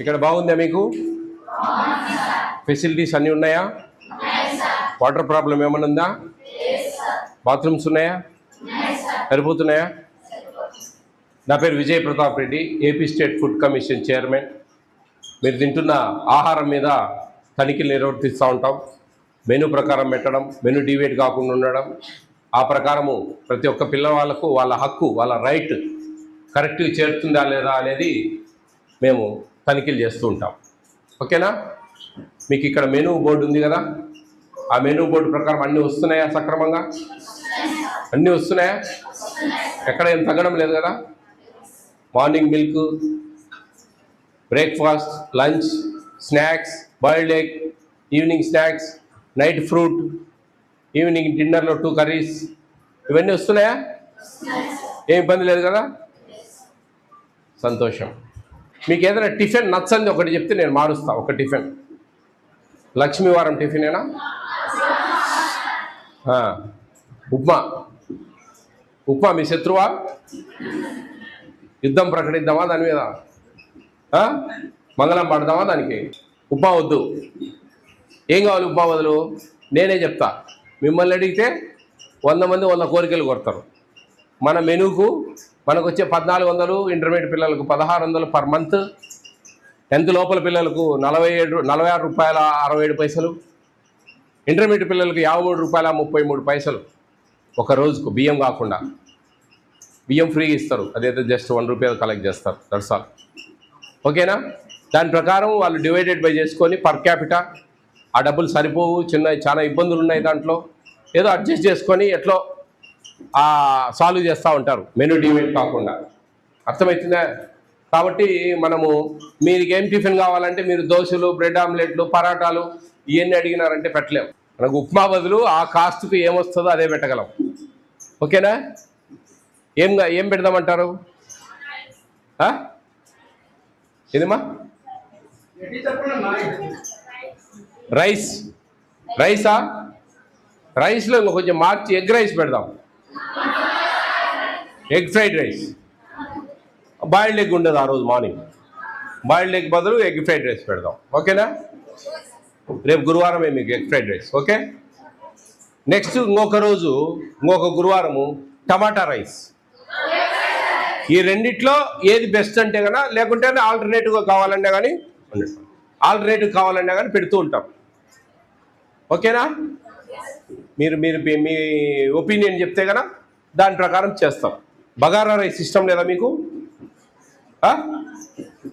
ఇక్కడ బాగుందా మీకు? ఫెసిలిటీస్ అన్నీ ఉన్నాయా? వాటర్ ప్రాబ్లం ఏమైనా ఉందా? బాత్రూమ్స్ ఉన్నాయా? సరిపోతున్నాయా? నా పేరు Vijay Pratap Reddy AP state food commission chairman. మీరు తింటున్న ఆహారం మీద తనిఖీలు నిర్వర్తిస్తూ ఉంటాం. మెనూ ప్రకారం పెట్టడం మెనూ డివేట్ కాకుండా ఉండడం. ఆ ప్రకారము ప్రతి ఒక్క పిల్లవాళ్ళకు వాళ్ళ హక్కు వాళ్ళ రైట్ కరెక్ట్గా చేరుతుందా లేదా అనేది మేము తనిఖీలు చేస్తూ ఉంటాం. ఓకేనా? మీకు ఇక్కడ మెనూ బోర్డు ఉంది కదా? ఆ మెనూ బోర్డు ప్రకారం అన్నీ వస్తున్నాయా సక్రమంగా? అన్నీ వస్తున్నాయా? ఎక్కడ ఏం తగ్గడం లేదు కదా? Morning milk breakfast lunch snacks boiled egg evening snacks night fruit evening డిన్నర్లో two curries. ఇవన్నీ వస్తున్నాయా? ఏం ఇబ్బంది లేదు కదా? సంతోషం. మీకు ఏదైనా టిఫిన్ నచ్చంది ఒకటి చెప్తే నేను మారుస్తా ఒక టిఫిన్. లక్ష్మీవారం టిఫినేనా? ఉప్మా. ఉప్మా మీ శత్రువా? యుద్ధం ప్రకటిద్దామా దాని మీద? మంగళం పడదామా దానికి? ఉప్మా వద్దు. ఏం కావాలి ఉప్మా బదులు? నేనే చెప్తా. మిమ్మల్ని అడిగితే వంద మంది వంద కోరికలు కొడతారు. మన మెనూకు మనకు వచ్చే పద్నాలుగు వందలు ఇంటర్మీడియట్ పిల్లలకు పదహారు వందలు పర్ మంత్ టెన్త్ లోపల పిల్లలకు నలభై ఏడు నలభై ఆరు రూపాయల అరవై ఏడు పైసలు. ఇంటర్మీడియట్ పిల్లలకు యాభై మూడు రూపాయల ముప్పై మూడు పైసలు ఒక రోజుకు బియ్యం కాకుండా. బియ్యం ఫ్రీ ఇస్తారు. అదైతే జస్ట్ వన్ రూపీ కలెక్ట్ చేస్తారు. దట్స్ ఆల్ ఓకేనా దాని ప్రకారం వాళ్ళు డివైడెడ్ బై చేసుకొని పర్ క్యాపిటా ఆ డబ్బులు సరిపోవు. చిన్న చాలా ఇబ్బందులు ఉన్నాయి దాంట్లో. ఏదో అడ్జస్ట్ చేసుకొని ఎట్లో సాల్వ్ చేస్తూ ఉంటారు. మెనూ డివైడ్ కాకుండా. అర్థమవుతుందా కాబట్టి మనము మీకు ఏం టిఫిన్ కావాలంటే మీరు దోశలు బ్రెడ్ ఆమ్లెట్లు పరాటాలు ఇవన్నీ అడిగినారంటే పెట్టలేము మనకు ఉప్మా బదులు ఆ కాస్ట్కి ఏమొస్తుందో అదే పెట్టగలం. ఓకేనా? ఏం ఏం పెడదామంటారు? ఏదమ్మా? రైస్. రైసా? రైస్లో కొంచెం మార్చి ఎగ్ రైస్ పెడదాం. Egg fried rice. Boiled egg ఉండదు ఆ రోజు మార్నింగ్. బాయిల్డ్ ఎగ్ బదులు ఎగ్ ఫ్రైడ్ రైస్ పెడదాం. ఓకేనా? రేపు గురువారమే మీకు egg fried rice okay? Next ఇంకొక రోజు ఇంకొక గురువారము టమాటా రైస్. ఈ రెండిట్లో ఏది బెస్ట్ అంటే కదా లేకుంటే ఆల్టర్నేటివ్గా కావాలన్నా కానీ ఆల్టర్నేటివ్ కావాలన్నా కానీ పెడుతూ ఉంటాం. ఓకేనా? మీరు మీరు మీ- ఒపీనియన్ చెప్తే కదా దాని ప్రకారం చేస్తాం. బగారా రైస్ ఇష్టం లేదా మీకు?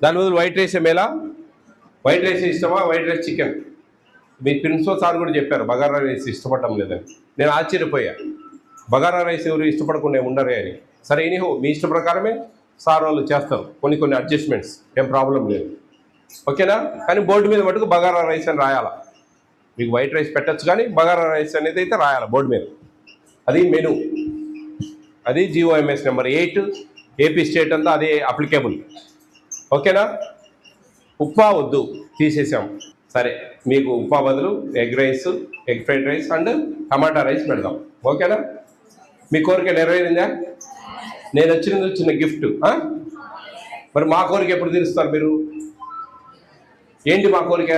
దాని బదులు వైట్ రైస్ మేలా వైట్ రైస్ ఇష్టమా? White rice chicken? మీ ప్రిన్సిపల్ సార్ కూడా చెప్పారు బగారా రైస్ ఇష్టపడటం లేదని. నేను ఆశ్చర్యపోయా. బగారా రైస్ ఎవరు ఇష్టపడకుండా ఉండరే అని. సరే ఎనీహో మీ ఇష్ట ప్రకారమే సార్ వాళ్ళు చేస్తారు. కొన్ని కొన్ని అడ్జస్ట్మెంట్స్ ఏం ప్రాబ్లం లేదు. ఓకేనా? కానీ బోర్డు మీద మటుకు బగారా రైస్ అని రాయాలా? మీకు వైట్ రైస్ పెట్టచ్చు కానీ బగారా రైస్ అనేది అయితే రాయాలి బోర్డు మీద? అది మెను. అది GOMS number eight AP state అంతా అదే అప్లికేబుల్ ఓకేనా ఉప్మా వద్దు తీసేసాం. సరే మీకు ఉప్మా బదులు egg rice egg fried rice and tomato rice పెడదాం. ఓకేనా మీ కోరిక నెరవేరిందా? నేను వచ్చినది చిన్న గిఫ్ట్. మరి మా కోరిక ఎప్పుడు తీరుస్తారు మీరు? ఏంటి మా కోరిక?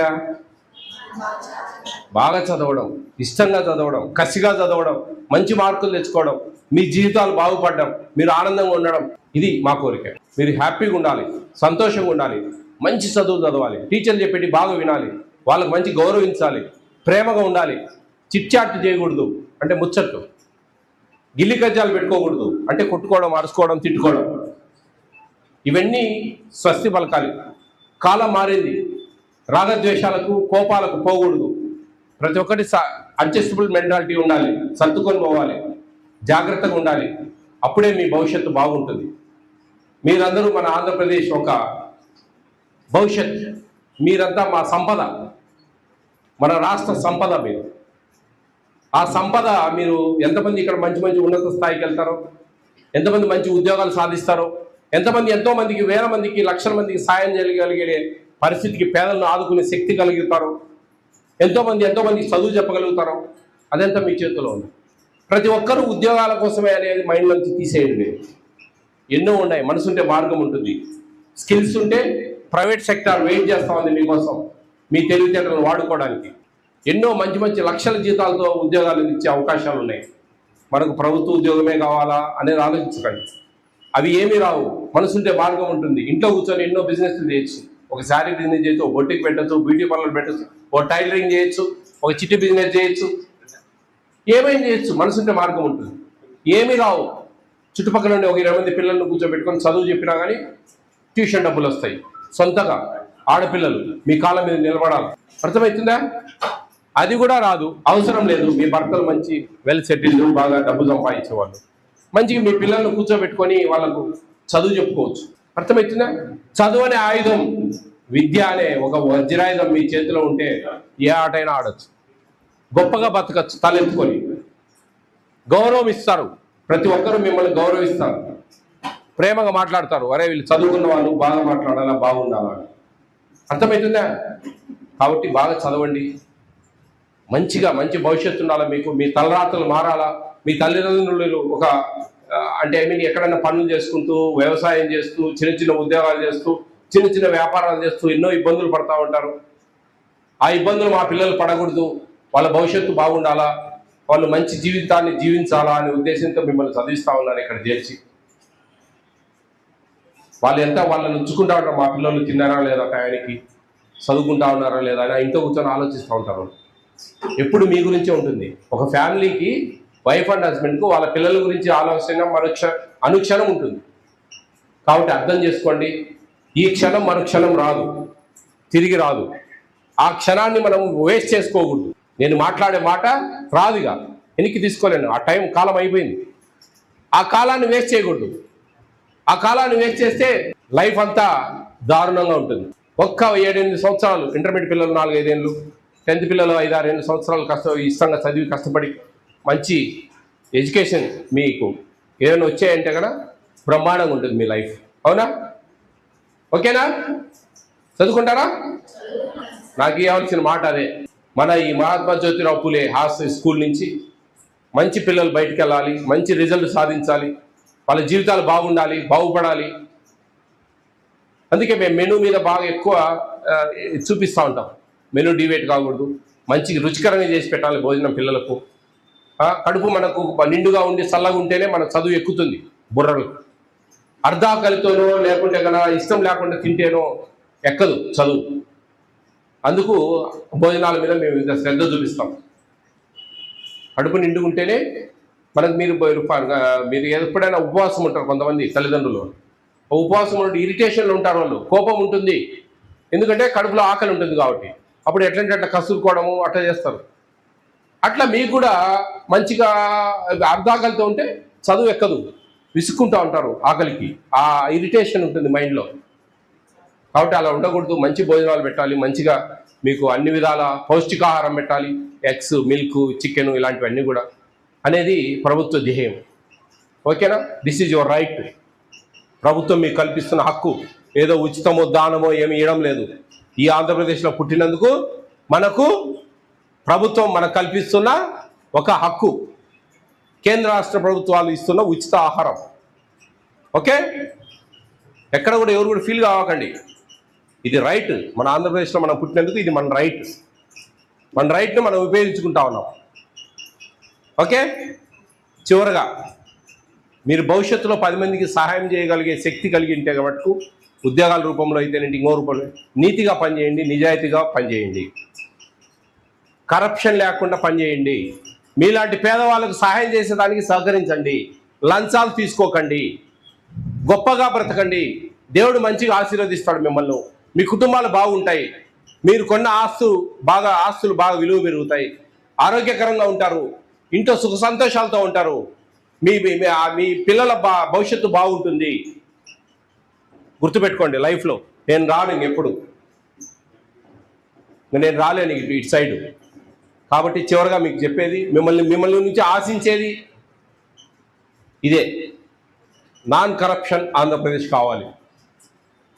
బాగా చదవడం ఇష్టంగా చదవడం కసిగా చదవడం మంచి మార్కులు తెచ్చుకోవడం మీ జీవితాలు బాగుపడడం మీరు ఆనందంగా ఉండడం ఇది మా కోరిక. మీరు హ్యాపీగా ఉండాలి సంతోషంగా ఉండాలి మంచి చదువు చదవాలి టీచర్లు చెప్పేటి బాగా వినాలి వాళ్ళకు మంచి గౌరవించాలి ప్రేమగా ఉండాలి చిట్చాట్ చేయకూడదు అంటే ముచ్చట్లు. గిల్లి కజ్జాలు పెట్టుకోకూడదు అంటే కొట్టుకోవడం అరుచుకోవడం తిట్టుకోవడం. ఇవన్నీ స్వస్తి పలకాలి కాలం మారింది. రాగద్వేషాలకు కోపాలకు పోకూడదు. ప్రతి ఒక్కటి అడ్జస్టబుల్ మెంటాలిటీ ఉండాలి సర్దుకొని పోవాలి జాగ్రత్తగా ఉండాలి. అప్పుడే మీ భవిష్యత్తు బాగుంటుంది. మీరందరూ మన ఆంధ్రప్రదేశ్ ఒక భవిష్యత్ మీరంతా మా సంపద మన రాష్ట్ర సంపద మీరు. ఆ సంపద మీరు ఎంతమంది ఇక్కడ మంచి మంచి ఉన్నత స్థాయికి వెళ్తారో ఎంతమంది మంచి ఉద్యోగాలు సాధిస్తారో ఎంతమంది ఎంతో మందికి వేల మందికి లక్షల మందికి సాయం చేయగలిగే పరిస్థితికి పేదలను ఆదుకునే శక్తి కలుగుతారో ఎంతోమంది ఎంతోమంది చదువు చెప్పగలుగుతారు అదంతా మీ చేతిలో ఉంది. ప్రతి ఒక్కరూ ఉద్యోగాల కోసమే అనేది మైండ్లోంచి తీసేయండి మీరు ఎన్నో ఉన్నాయి. మనసు ఉంటే మార్గం ఉంటుంది. స్కిల్స్ ఉంటే ప్రైవేట్ సెక్టార్ వెయిట్ చేస్తా ఉంది మీకోసం మీ తెలివితేటలను వాడుకోవడానికి. ఎన్నో మంచి మంచి లక్షల జీతాలతో ఉద్యోగాలు ఇచ్చే అవకాశాలు ఉన్నాయి. మనకు ప్రభుత్వ ఉద్యోగమే కావాలా అనేది ఆలోచించకండి. అవి ఏమీ రావు. మనసుంటే మార్గం ఉంటుంది. ఇంట్లో కూర్చొని ఎన్నో బిజినెస్లు చేయొచ్చు. ఒక శారీ బిజినెస్ చేయొచ్చు ఒక బొట్టికి పెట్టచ్చు బ్యూటీ పార్లర్ పెట్టచ్చు. ఒక టైలరింగ్ చేయొచ్చు ఒక చిట్టి బిజినెస్ చేయొచ్చు. ఏమైనా చేయొచ్చు? మనసుంటే మార్గం ఉంటుంది. ఏమీ రావు. చుట్టుపక్కల నుండి ఒక ఇరవై మంది పిల్లల్ని కూర్చోబెట్టుకొని చదువు చెప్పినా కానీ ట్యూషన్ డబ్బులు వస్తాయి. సొంతగా ఆడపిల్లలు మీ కాళ్ళ మీద నిలబడాలి. అర్థమవుతుందా? అది కూడా రాదు. అవసరం లేదు. మీ భర్తలు మంచి వెల్ సెటిల్డ్ బాగా డబ్బు సంపాదించేవాళ్ళు. మంచిగా మీ పిల్లల్ని కూర్చోబెట్టుకొని వాళ్ళకు చదువు చెప్పుకోవచ్చు. అర్థమవుతుందా? చదువు అనే ఆయుధం. విద్య అనే ఒక వజ్రాయుధం మీ చేతిలో ఉంటే ఏ ఆటైనా ఆడచ్చు. గొప్పగా బతకచ్చు తలెత్తుకొని. గౌరవం ఇస్తారు. ప్రతి ఒక్కరూ మిమ్మల్ని గౌరవిస్తారు. ప్రేమగా మాట్లాడతారు. అరే వీళ్ళు చదువుకున్న వాళ్ళు బాగా మాట్లాడాలా బాగుండాలా అర్థమవుతుందా? కాబట్టి బాగా చదవండి. మంచిగా మంచి భవిష్యత్తు ఉండాలా మీకు? మీ తలరాతలు మారాలా? మీ తల్లిదండ్రులు ఒక అంటే ఐ మీన్ ఎక్కడైనా పనులు చేసుకుంటూ వ్యవసాయం చేస్తూ చిన్న చిన్న ఉద్యోగాలు చేస్తూ చిన్న చిన్న వ్యాపారాలు చేస్తూ ఎన్నో ఇబ్బందులు పడతా ఉంటారు. ఆ ఇబ్బందులు మా పిల్లలు పడకూడదు. వాళ్ళ భవిష్యత్తు బాగుండాలా? వాళ్ళు మంచి జీవితాన్ని జీవించాలా అనే ఉద్దేశంతో మిమ్మల్ని చదివిస్తా ఉన్నారు ఇక్కడ చేర్చి వాళ్ళు ఎంత వాళ్ళని ఉంచుకుంటా ఉంటారు? మా పిల్లలు తిన్నారా లేదా టయానికి? చదువుకుంటా ఉన్నారా లేదా అని ఇంట్లో కూర్చొని ఆలోచిస్తూ ఉంటారు ఎప్పుడు మీ గురించే ఉంటుంది. ఒక ఫ్యామిలీకి వైఫ్ అండ్ హస్బెండ్కు వాళ్ళ పిల్లల గురించి ఆలోచన మరుక్ష అనుక్షణం ఉంటుంది. కాబట్టి అర్థం చేసుకోండి. ఈ క్షణం మరుక్షణం రాదు. తిరిగి రాదు. ఆ క్షణాన్ని మనం వేస్ట్ చేసుకోకూడదు. నేను మాట్లాడే మాట రాదుగా. వెనక్కి తీసుకోలేను. ఆ టైం కాలం అయిపోయింది. ఆ కాలాన్ని వేస్ట్ చేయకూడదు. ఆ కాలాన్ని వేస్ట్ చేస్తే లైఫ్ అంతా దారుణంగా ఉంటుంది. ఒక్క ఏడెనిమిది సంవత్సరాలు ఇంటర్మీడియట్ పిల్లలు నాలుగైదేళ్ళు టెన్త్ పిల్లలు ఐదారు ఎనిమిది సంవత్సరాలు కష్ట ఇష్టంగా చదివి కష్టపడి మంచి ఎడ్యుకేషన్ మీకు ఏదైనా వచ్చాయంటే కదా బ్రహ్మాండంగా ఉంటుంది మీ లైఫ్ అవునా? ఓకేనా? చదువుకుంటారా? నాకు ఇవ్వాల్సిన మాట అదే. మన ఈ మహాత్మా జ్యోతిరావు పూలే హాస్టల్ స్కూల్ నుంచి మంచి పిల్లలు బయటికి వెళ్ళాలి మంచి రిజల్ట్ సాధించాలి వాళ్ళ జీవితాలు బాగుండాలి బాగుపడాలి. అందుకే మేము మెనూ మీద బాగా ఎక్కువ చూపిస్తూ ఉంటాం. మెనూ డివేట్ కాకూడదు. మంచి రుచికరంగా చేసి పెట్టాలి భోజనం పిల్లలకు. కడుపు మనకు నిండుగా ఉండి చల్లగా ఉంటేనే మన చదువు ఎక్కుతుంది బుర్రలు అర్ధాకలితోనో లేకుంటే కన్నా ఇష్టం లేకుండా తింటేనో ఎక్కదు చదువు. అందుకు భోజనాల మీద మేము ఇంత శ్రద్ధ చూపిస్తాం. కడుపు నిండుకుంటేనే మనకు మీరు మీరు మీరు ఎప్పుడైనా ఉపవాసం ఉంటారు కొంతమంది తల్లిదండ్రులు. ఉపవాసం ఉంటే ఇరిటేషన్లు ఉంటారు వాళ్ళు కోపం ఉంటుంది. ఎందుకంటే కడుపులో ఆకలి ఉంటుంది కాబట్టి. అప్పుడు ఎట్లంటే అట్లా కసురుకోవడము అట్లా చేస్తారు. అట్లా మీకు కూడా మంచిగా అర్ధాకలితో ఉంటే చదువు ఎక్కదు. విసుక్కుంటూ ఉంటారు ఆకలికి. ఆ ఇరిటేషన్ ఉంటుంది మైండ్లో కాబట్టి అలా ఉండకూడదు. మంచి భోజనాలు పెట్టాలి. మంచిగా మీకు అన్ని విధాల పౌష్టికాహారం పెట్టాలి. ఎగ్స్ మిల్క్ చికెన్ ఇలాంటివన్నీ కూడా అనేది ప్రభుత్వ ధ్యేయం. ఓకేనా? దిస్ ఈజ్ యువర్ రైట్ ప్రభుత్వం మీకు కల్పిస్తున్న హక్కు. ఏదో ఉచితమో దానమో ఏమి ఇవ్వడం లేదు. ఈ ఆంధ్రప్రదేశ్లో పుట్టినందుకు మనకు ప్రభుత్వం మనకు కల్పిస్తున్న ఒక హక్కు. కేంద్ర రాష్ట్ర ప్రభుత్వాలు ఇస్తున్న ఉచిత ఆహారం. ఓకే? ఎక్కడ కూడా ఎవరు కూడా ఫీల్ కావకండి ఇది రైట్. మన ఆంధ్రప్రదేశ్లో మనం పుట్టినందుకు ఇది మన రైట్. మన రైట్ని మనం ఉపయోగించుకుంటా ఉన్నాం. ఓకే? చివరగా మీరు భవిష్యత్తులో పది మందికి సహాయం చేయగలిగే శక్తి కలిగి ఉంటే మటుకు ఉద్యోగాల రూపంలో అయితేనేంటి ఇంకో రూపంలో నీతిగా పనిచేయండి నిజాయితీగా పనిచేయండి. కరప్షన్ లేకుండా పనిచేయండి. మీలాంటి పేదవాళ్ళకు సహాయం చేసేదానికి సహకరించండి. లంచాలు తీసుకోకండి. గొప్పగా బ్రతకండి. దేవుడు మంచిగా ఆశీర్వదిస్తాడు మిమ్మల్ని. మీ కుటుంబాలు బాగుంటాయి. మీరు కొన్న ఆస్తు బాగా ఆస్తులు బాగా విలువ పెరుగుతాయి. ఆరోగ్యకరంగా ఉంటారు. ఇంట్లో సుఖ సంతోషాలతో ఉంటారు. మీ మీ- మీ- పిల్లల బా భవిష్యత్తు బాగుంటుంది. గుర్తుపెట్టుకోండి లైఫ్లో. నేను రాను ఎప్పుడు. నేను రాలేను ఇటు ఇటు సైడ్. కాబట్టి చివరిగా మీకు చెప్పేది మిమ్మల్ని మిమ్మల్ని నుంచి ఆశించేది ఇదే. నాన్ కరప్షన్ ఆంధ్రప్రదేశ్ కావాలి.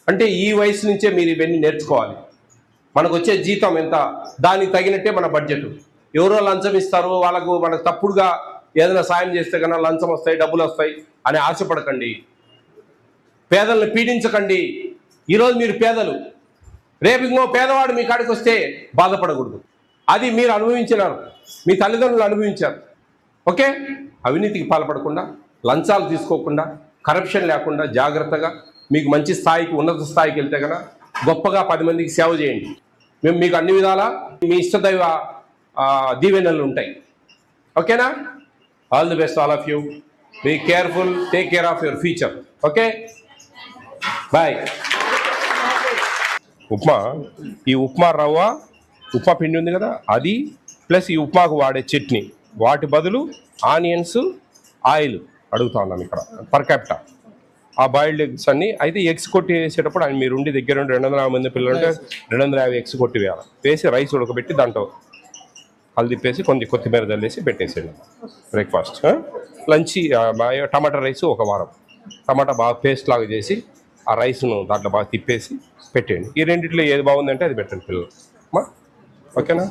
అంటే ఈ వయసు నుంచే మీరు ఇవన్నీ నేర్చుకోవాలి. మనకు వచ్చే జీతం ఎంత? దానికి తగినట్టే మన బడ్జెట్ ఎవరో లంచం ఇస్తారు వాళ్ళకు మనకు తప్పుడుగా ఏదైనా సాయం చేస్తే కన్నా లంచం వస్తాయి డబ్బులు వస్తాయి అని ఆశపడకండి. పేదల్ని పీడించకండి. ఈరోజు మీరు పేదలు. రేపు ఇంకో పేదవాడు మీ కాడికి వస్తే బాధపడకూడదు. అది మీరు అనుభవించినారు. మీ తల్లిదండ్రులు అనుభవించారు. ఓకే? అవినీతికి పాల్పడకుండా లంచాలు తీసుకోకుండా కరప్షన్ లేకుండా జాగ్రత్తగా మీకు మంచి స్థాయికి ఉన్నత స్థాయికి వెళ్తే కనుక గొప్పగా పది మందికి సేవ చేయండి. మేము మీకు అన్ని విధాలా మీ ఇష్టదైవ దీవెనలు ఉంటాయి. ఓకేనా? All the best all of you be careful take care of your future okay? Bye upma? ఈ ఉప్మా రవ్వ ఉప్మా పిండి ఉంది కదా అది ప్లస్ ఈ ఉప్మాకు వాడే చట్నీ. వాటి బదులు ఆనియన్స్ ఆయిల్ అడుగుతా ఉన్నాం ఇక్కడ పర్ క్యాపిటా ఆ బాయిల్డ్ ఎగ్స్ అన్ని అయితే ఎగ్స్ కొట్టి వేసేటప్పుడు ఆయన మీరు ఉండి దగ్గర ఉండి రెండు వందల యాభై మంది పిల్లలు ఉంటే రెండు వందల యాభై ఎగ్స్ కొట్టి వేయాలి. వేసి రైస్ ఉడకబెట్టి దాంట్లో హల్దీ కొంచెం కొత్తిమీర చల్లేసి పెట్టేసేయండి. బ్రేక్ఫాస్ట్ లంచ్ టమాటా రైస్ ఒక వారం. టమాటా బాగా పేస్ట్ లాగా చేసి ఆ రైస్ను దాంట్లో బాగా తిప్పేసి పెట్టేయండి. ఈ రెండిట్లో ఏది బాగుందంటే అది పెట్టండి పిల్లలు. ఓకేనా?